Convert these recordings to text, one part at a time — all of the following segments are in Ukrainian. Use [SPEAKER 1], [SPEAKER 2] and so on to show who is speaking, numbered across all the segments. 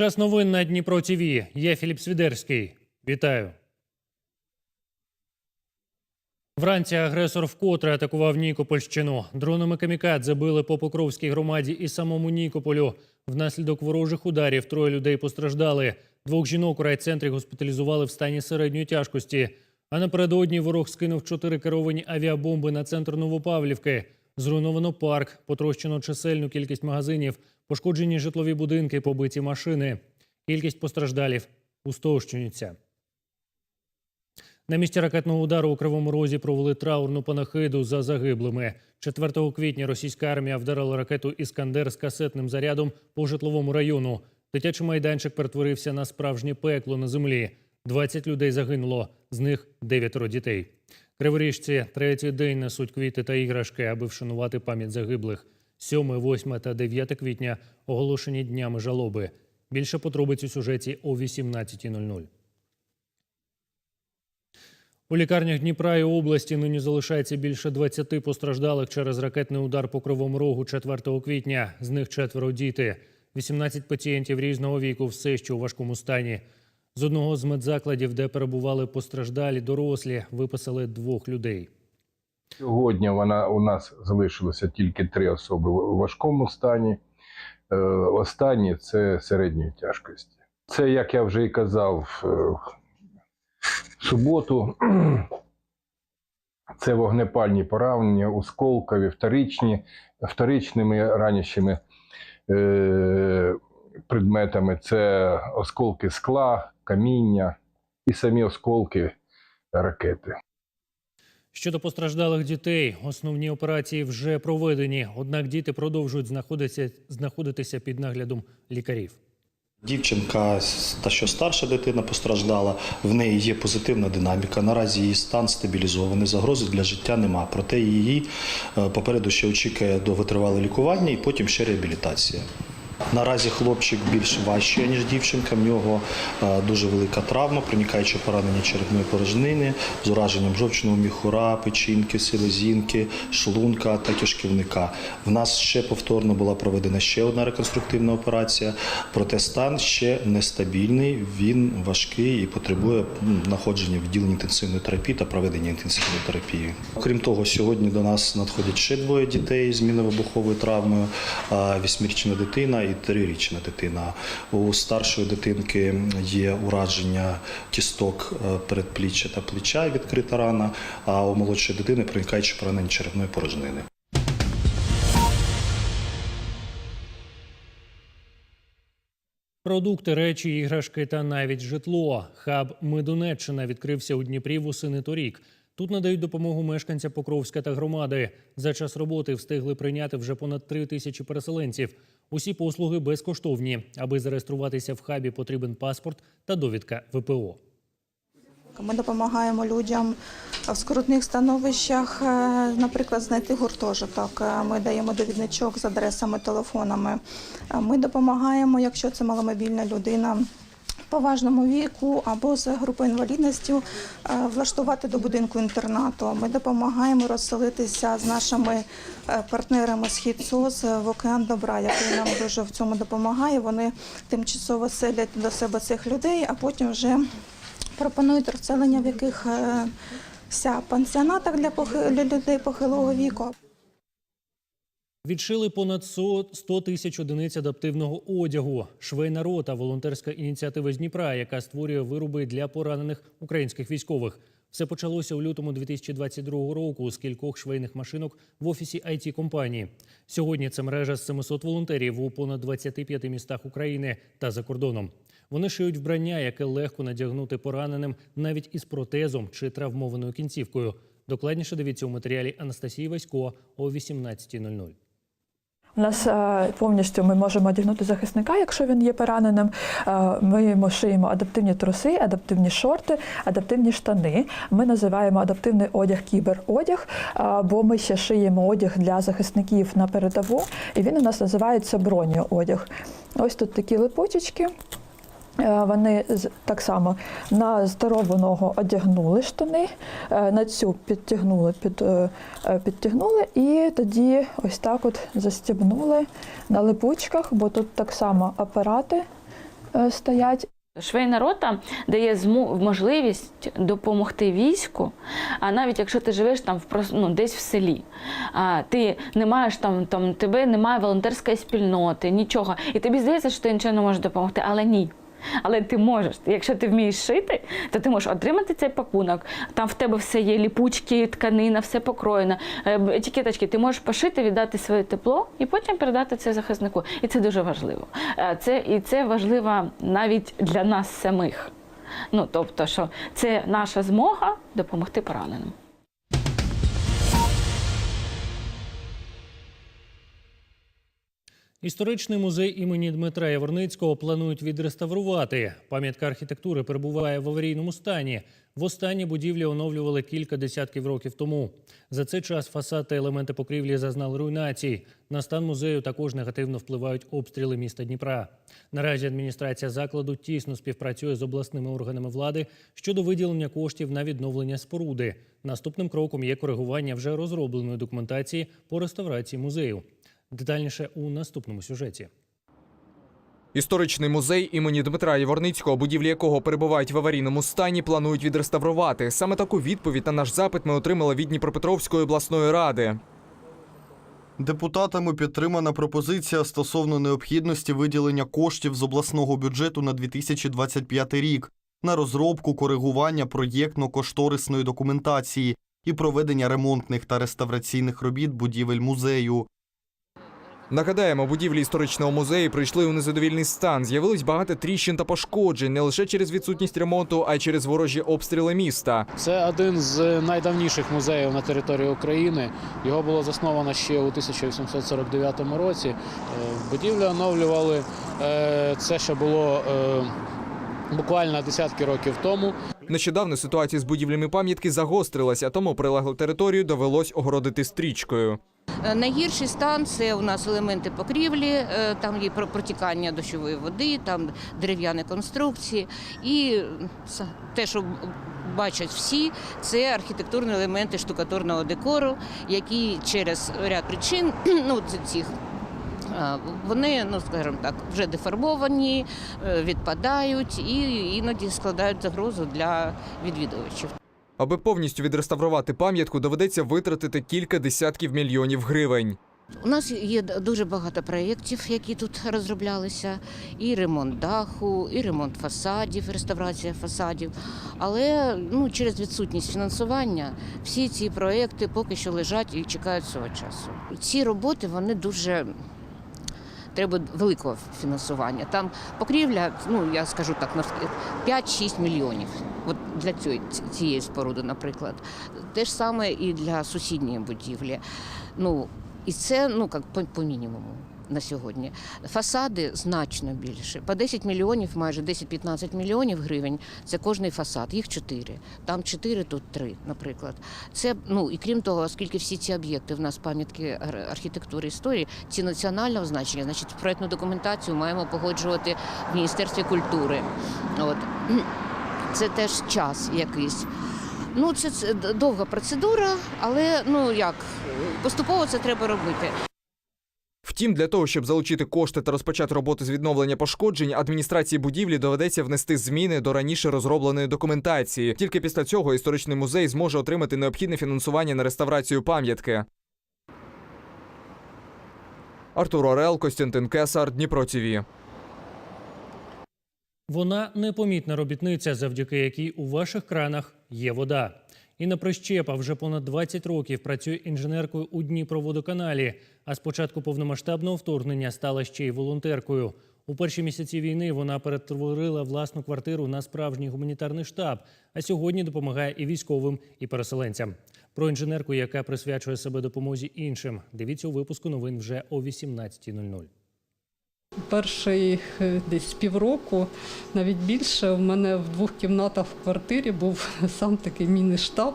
[SPEAKER 1] Час новин на Дніпро ТВ. Я Філіп Свідерський. Вітаю. Вранці агресор вкотре атакував Нікопольщину. Дронами камікадзе били по Покровській громаді і самому Нікополю. Внаслідок ворожих ударів троє людей постраждали. Двох жінок у райцентрі госпіталізували в стані середньої тяжкості. А напередодні ворог скинув чотири керовані авіабомби на центр Новопавлівки. Зруйновано парк, потрощено чисельну кількість магазинів, пошкоджені житлові будинки, побиті машини. Кількість постраждалів устовщується. На місці ракетного удару у Кривому Розі провели траурну панахиду за загиблими. 4 квітня російська армія вдарила ракету «Іскандер» з касетним зарядом по житловому району. Дитячий майданчик перетворився на справжнє пекло на землі. 20 людей загинуло, з них 9 дітей. Криворіжці третій день несуть квіти та іграшки, аби вшанувати пам'ять загиблих. 7, 8 та 9 квітня оголошені днями жалоби. Більше подробиць у сюжеті о 18.00. У лікарнях Дніпра і області нині залишається більше 20 постраждалих через ракетний удар по Кривому Рогу 4 квітня. З них четверо діти. 18 пацієнтів різного віку все ще у важкому стані. З одного з медзакладів, де перебували постраждалі дорослі, виписали двох людей.
[SPEAKER 2] Сьогодні вона у нас залишилося тільки три особи в важкому стані. Е, Останні це середньої тяжкості. Це, як я вже і казав, е, в суботу. Це вогнепальні поранення, осколкові, вторичні, вторичними ранящими е, предметами. Це осколки скла, каміння і самі осколки ракети.
[SPEAKER 1] Щодо постраждалих дітей, основні операції вже проведені. Однак діти продовжують знаходитися, знаходитися під наглядом лікарів.
[SPEAKER 3] Дівчинка та що старша дитина постраждала, в неї є позитивна динаміка. Наразі її стан стабілізований, загрози для життя нема. Проте її е, попереду ще очікує довготривале лікування і потім ще реабілітація. Наразі хлопчик більш важчий, ніж дівчинка. В нього е, дуже велика травма, проникаюче поранення черепної порожнини з ураженням жовчного міхура, печінки, селезінки, шлунка та кишківника. В нас ще повторно була проведена ще одна реконструктивна операція, проте стан ще нестабільний, він важкий і потребує знаходження в відділенні інтенсивної терапії та проведення інтенсивної терапії. Окрім того, сьогодні до нас надходять ще двоє дітей з мінно-вибуховою травмою, а, вісьмирічна дитина і трирічна дитина. У старшої дитинки є ураження кісток е, передпліччя та плеча, відкрита рана, а у молодшої дитини проникаюче поранення черепної порожнини.
[SPEAKER 1] Продукти, речі, іграшки та навіть житло. Хаб «Ми Донеччина» відкрився у Дніпрі восени торік. Тут надають допомогу мешканцям Покровська та громади. За час роботи встигли прийняти вже понад три тисячі переселенців. Усі послуги безкоштовні. Аби зареєструватися в хабі, потрібен паспорт та довідка ВПО.
[SPEAKER 4] Ми допомагаємо людям в скрутних становищах, е, наприклад, знайти гуртожиток. Е, Ми даємо довідничок з адресами, телефонами. Е, Ми допомагаємо, якщо це маломобільна людина. Поважному віку або з групою інвалідності е, влаштувати до будинку інтернату. Ми допомагаємо розселитися з нашими е, партнерами Схід СОС в океан добра, який нам дуже в цьому допомагає. Вони тимчасово селять до себе цих людей, а потім вже пропонують розселення в яких е, ся пансіонатах для людей похилого віку.
[SPEAKER 1] Відшили понад 100 100 тисяч одиниць адаптивного одягу. Швейна рота – волонтерська ініціатива з Дніпра, яка створює вироби для поранених українських військових. Все почалося у лютому 2022 року з кількох швейних машинок в офісі it компанії. Сьогодні це мережа з 700 волонтерів у понад 25 містах України та за кордоном. Вони шиють вбрання, яке легко надягнути пораненим навіть із протезом чи травмованою кінцівкою. Докладніше дивіться у матеріалі Анастасії Васько о 18.00.
[SPEAKER 5] У нас е, повністю ми можемо одягнути захисника, якщо він є пораненим. Е, Ми йому шиємо адаптивні труси, адаптивні шорти, адаптивні штани. Ми називаємо адаптивний одяг кіберодяг, е, бо ми ще шиємо одяг для захисників на передову, і він у нас називається бронеодяг. Ось тут такі липучечки. Е, Вони так само на здорову ногу одягнули штани, е, на цю підтягнули, під, е, підтягнули і тоді ось так от застібнули на липучках, бо тут так само апарати стоять.
[SPEAKER 6] Швейна рота дає можливість допомогти війську, а навіть якщо ти живеш там в ну, десь в селі, а ти не маєш там, там тебе немає волонтерської спільноти, нічого. І тобі здається, що ти нічого не можеш допомогти, але ні. Але ти можеш. Якщо ти вмієш шити, то ти можеш отримати цей пакунок. Там в тебе все є ліпучки, тканина, все покроєно, е, етикеточки. Ти можеш пошити, віддати своє тепло і потім передати це захиснику. І це дуже важливо. Е, Це і це важливо навіть для нас самих. Ну тобто, що це наша змога допомогти пораненим.
[SPEAKER 1] Історичний музей імені Дмитра Яворницького планують відреставрувати. Пам'ятка архітектури перебуває в аварійному стані. Востаннє будівлі оновлювали кілька десятків років тому. За цей час фасад та елементи покрівлі зазнали руйнацій. На стан музею також негативно впливають обстріли міста Дніпра. Наразі адміністрація закладу тісно співпрацює з обласними органами влади щодо виділення коштів на відновлення споруди. Наступним кроком є коригування вже розробленої документації по реставрації музею. Детальніше у наступному сюжеті.
[SPEAKER 7] Історичний музей імені Дмитра Яворницького, будівлі якого перебувають в аварійному стані, планують відреставрувати. Саме таку відповідь на наш запит ми отримали від Дніпропетровської обласної ради.
[SPEAKER 8] Депутатами підтримана пропозиція стосовно необхідності виділення коштів з обласного бюджету на 2025 рік на розробку коригування проєктно-кошторисної документації і проведення ремонтних та реставраційних робіт будівель музею.
[SPEAKER 7] Нагадаємо, будівлі історичного музею прийшли у незадовільний стан. З'явилось багато тріщин та пошкоджень не лише через відсутність ремонту, а й через ворожі обстріли міста.
[SPEAKER 9] Це один з найдавніших музеїв на території України. Його було засновано ще у 1849 році. Е, Будівлю оновлювали. Е, Це ще було е, буквально десятки років тому.
[SPEAKER 7] Нещодавно ситуація з будівлями пам'ятки загострилася, тому прилеглу територію довелось огородити стрічкою.
[SPEAKER 10] Е, Найгірший стан це у нас елементи покрівлі, е, там є протікання дощової води, там дерев'яні конструкції. І те, що бачать всі, це архітектурні елементи штукатурного декору, які через ряд причин ну, цих. Вони, ну скажімо так, вже деформовані, е, відпадають і іноді складають загрозу для відвідувачів.
[SPEAKER 7] Аби повністю відреставрувати пам'ятку, доведеться витратити кілька десятків мільйонів гривень.
[SPEAKER 10] У нас є дуже багато проєктів, які тут розроблялися: і ремонт даху, і ремонт фасадів, реставрація фасадів. Але ну, через відсутність фінансування всі ці проєкти поки що лежать і чекають свого часу. Ці роботи вони дуже. Треба великого фінансування. Там покрівля, ну я скажу так, на 5-6 мільйонів. От для цієї, цієї споруди, наприклад. Те ж саме і для сусідньої будівлі. Ну, і це ну як по, по мінімуму на сьогодні. Фасади значно більше. По 10 мільйонів, майже 10-15 мільйонів гривень. Це кожний фасад. Їх чотири. Там чотири, тут три, наприклад. Це ну і крім того, оскільки всі ці об'єкти в нас пам'ятки архітектури історії, ці національного значення, значить, проектну документацію маємо погоджувати в Міністерстві культури. От це теж час якийсь. Ну, це довга процедура, але ну як поступово це треба робити.
[SPEAKER 7] Втім, для того, щоб залучити кошти та розпочати роботи з відновлення пошкоджень, адміністрації будівлі доведеться внести зміни до раніше розробленої документації. Тільки після цього історичний музей зможе отримати необхідне фінансування на реставрацію пам'ятки. Артур Орел, Костянтин Кесар, Дніпро ТІВІ.
[SPEAKER 1] Вона непомітна робітниця, завдяки якій у ваших кранах є вода. Інна Прищепа вже понад 20 років працює інженеркою у Дніпроводоканалі, а з початку повномасштабного вторгнення стала ще й волонтеркою. У перші місяці війни вона перетворила власну квартиру на справжній гуманітарний штаб, а сьогодні допомагає і військовим, і переселенцям. Про інженерку, яка присвячує себе допомозі іншим. Дивіться у випуску новин вже о 18.00.
[SPEAKER 11] Перший е, десь півроку, навіть більше, в мене в двох кімнатах в квартирі був сам такий міні-штаб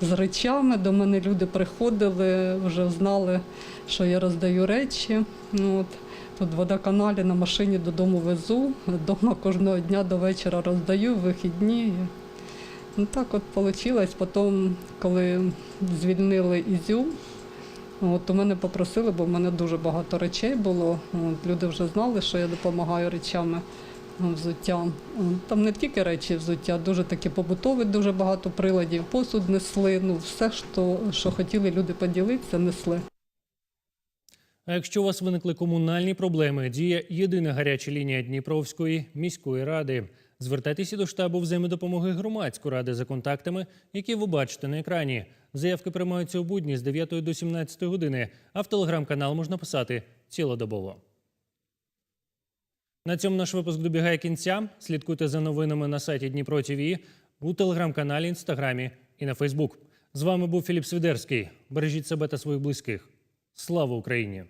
[SPEAKER 11] з речами. До мене люди приходили, вже знали, що я роздаю речі. Ну, От. Тут водоканалі на машині додому везу, вдома кожного дня до вечора роздаю, вихідні. Ну так от вийшло. Потім, коли звільнили Ізюм, От у мене попросили, бо в мене дуже багато речей було. От, люди вже знали, що я допомагаю речами. взуття. Там не тільки речі взуття, дуже такі побутові, дуже багато приладів, посуд несли. Ну, все, що, що хотіли люди поділитися, несли.
[SPEAKER 1] А якщо у вас виникли комунальні проблеми, діє єдина гаряча лінія Дніпровської міської ради. Звертайтеся до штабу взаємодопомоги громадської ради за контактами, які ви бачите на екрані. Заявки приймаються у будні з 9 до 17 години, а в телеграм-канал можна писати цілодобово. На цьому наш випуск добігає кінця. Слідкуйте за новинами на сайті Дніпро ТВ, у телеграм-каналі, інстаграмі і на Фейсбук. З вами був Філіп Свідерський. Бережіть себе та своїх близьких. Слава Україні!